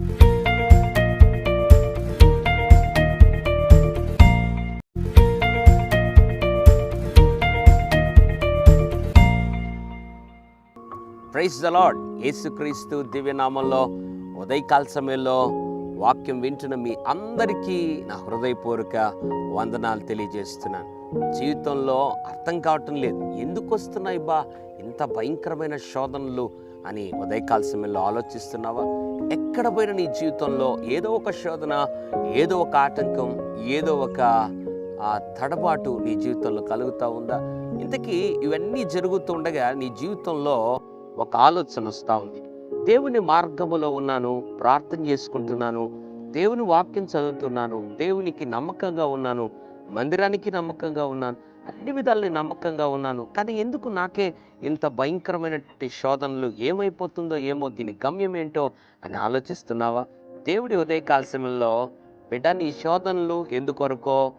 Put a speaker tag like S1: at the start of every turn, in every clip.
S1: Praise the lord యేసుక్రీస్తు దివ్యనామంలో ఉదయకాల సమయంలో వాక్యం వింటున్న మీ అందరికీ నా హృదయపూర్వక వందనాలు తెలియజేస్తున్నాను. జీవితంలో అర్థం కావటం లేదు. ఎందుకు వస్తున్నాయి బా? ఇంత భయంకరమైన శోధనలు అని ఉదయకాల సమయంలో ఆలోచిస్తున్నావా? ఎక్కడ పోయిన నీ జీవితంలో ఏదో ఒక శోధన ఏదో ఒక ఆటంకం ఏదో ఒక తడబాటు నీ జీవితంలో కలుగుతూ ఉందా? ఇంతకీ ఇవన్నీ జరుగుతుండగా నీ జీవితంలో ఒక ఆలోచన వస్తూ ఉంది. దేవుని మార్గములో ఉన్నాను ప్రార్థన చేసుకుంటున్నాను దేవుని వాక్యం చదువుతున్నాను దేవునికి నమ్మకంగా ఉన్నాను మందిరానికి నమ్మకంగా ఉన్నాను. అన్ని విధాలని నమ్మకంగా ఉన్నాను. కానీ ఎందుకు నాకే ఇంత భయంకరమైనటువంటి శోధనలు ఏమైపోతుందో ఏమో దీని గమ్యం ఏంటో అని ఆలోచిస్తున్నావా? దేవుడి ఉదయకాల సమయంలో బిడ్డ నీ శోధనలు ఎందుకొరకో?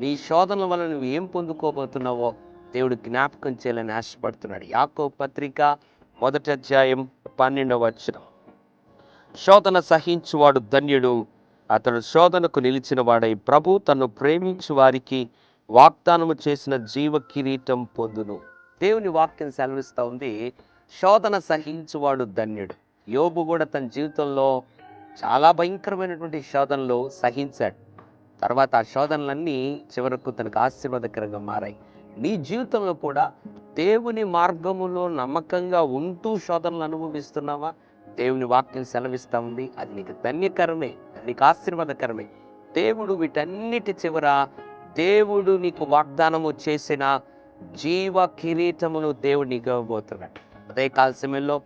S1: నీ శోధనల వల్ల నువ్వు ఏం పొందుకోబోతున్నావో? దేవుడు జ్ఞాపకం చేయాలని ఆశపడుతున్నాడు. యాకో పత్రిక మొదటి అధ్యాయం పన్నెండవ వచనం. శోధన సహించువాడు ధన్యుడు. అతడు శోధనకు నిలిచిన వాడై ప్రభు తను ప్రేమించు వారికి వాగ్దానము చేసిన జీవ కిరీటం పొందును. దేవుని వాక్యం సెలవిస్తూ ఉంది శోధన సహించువాడు ధన్యుడు. యోబు కూడా తన జీవితంలో చాలా భయంకరమైనటువంటి శోధనలు సహించాడు. తర్వాత ఆ శోధనలన్నీ చివరకు తనకు ఆశీర్వాదకరంగా మారాయి. నీ జీవితంలో కూడా దేవుని మార్గములో నమ్మకంగా ఉంటూ శోధనలు అనుభవిస్తున్నావా? దేవుని వాక్యం సెలవిస్తూ ఉంది అది నీకు ధన్యకరమే నీకు ఆశీర్వాదకరమే. దేవుడు వీటన్నిటి చివర దేవుడు నీకు వాగ్దానము చేసిన జీవ కిరీటమును దేవుడు నీకు ఇవ్వబోతున్నాడు. అదే కాల సమయంలో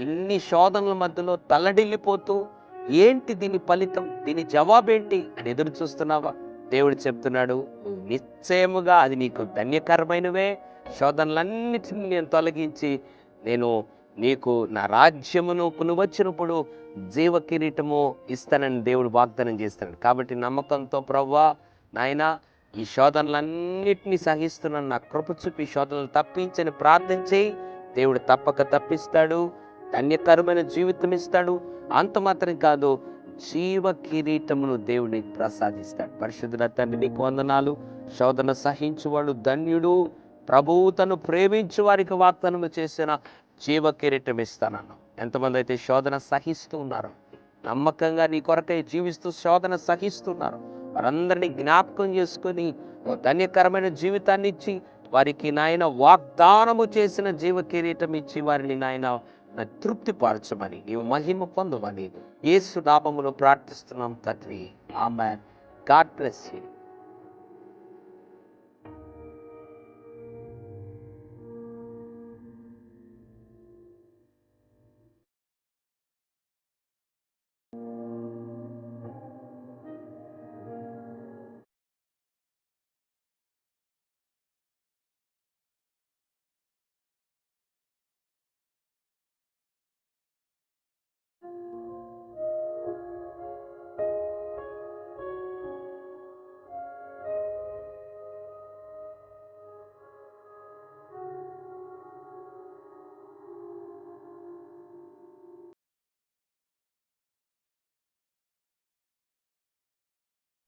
S1: ఇన్ని శోధనల మధ్యలో తల్లడిల్లిపోతూ ఏంటి దీని ఫలితం? దీని జవాబేంటి అని ఎదురు చూస్తున్నావా? దేవుడు చెప్తున్నాడు నిశ్చయముగా అది నీకు ధన్యకరమైనవే. శోధనలన్నిటిని నేను తొలగించి నేను నీకు నా రాజ్యమును కొనువచ్చినప్పుడు జీవ కిరీటము ఇస్తానని దేవుడు వాగ్దానం చేస్తాడు కాబట్టి నమ్మకంతో ప్రవ్వా నాయనా ఈ శోధనలన్నిటినీ సహిస్తున్నాను నా కృప చూపి శోధనలు తప్పించని ప్రార్థన చేయి. దేవుడు తప్పక తప్పిస్తాడు. ధన్యకరమైన జీవితం ఇస్తాడు. అంత మాత్రం కాదు జీవ కిరీటమును దేవుని ప్రసాదిస్తాడు. పరిశుద్ధుల తండ్రి నీకు వందనాలు. శోధన సహించువాడు ధన్యుడు. ప్రభువు తను ప్రేమించు వారికి వాగ్దానం చేసిన జీవ కిరీటం ఇస్తానన్నాను ఎంతమంది అయితే శోధన సహిస్తూ ఉన్నారు నమ్మకంగా నీ కొరకై జీవిస్తూ శోధన సహిస్తున్నారు వారందరినీ జ్ఞాపకం చేసుకొని ధన్యకరమైన జీవితాన్ని ఇచ్చి వారికి నాయన వాగ్దానము చేసిన జీవ కిరీటం ఇచ్చి వారిని నాయన తృప్తిపరచమని నీవు మహిమ పొందమని యేసు నామములో ప్రార్థిస్తున్నాం తండ్రి. ఆమె గాడ్ బ్లెస్ యూ.